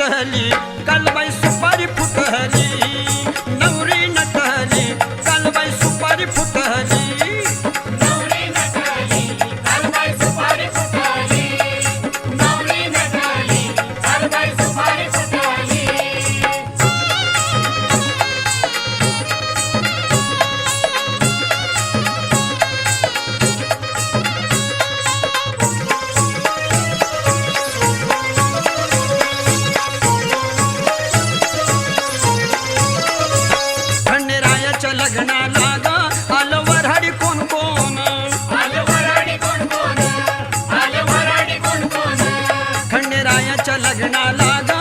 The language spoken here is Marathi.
वाटली कालबाई सुपारी लग्नाला ग आलं लग्नाला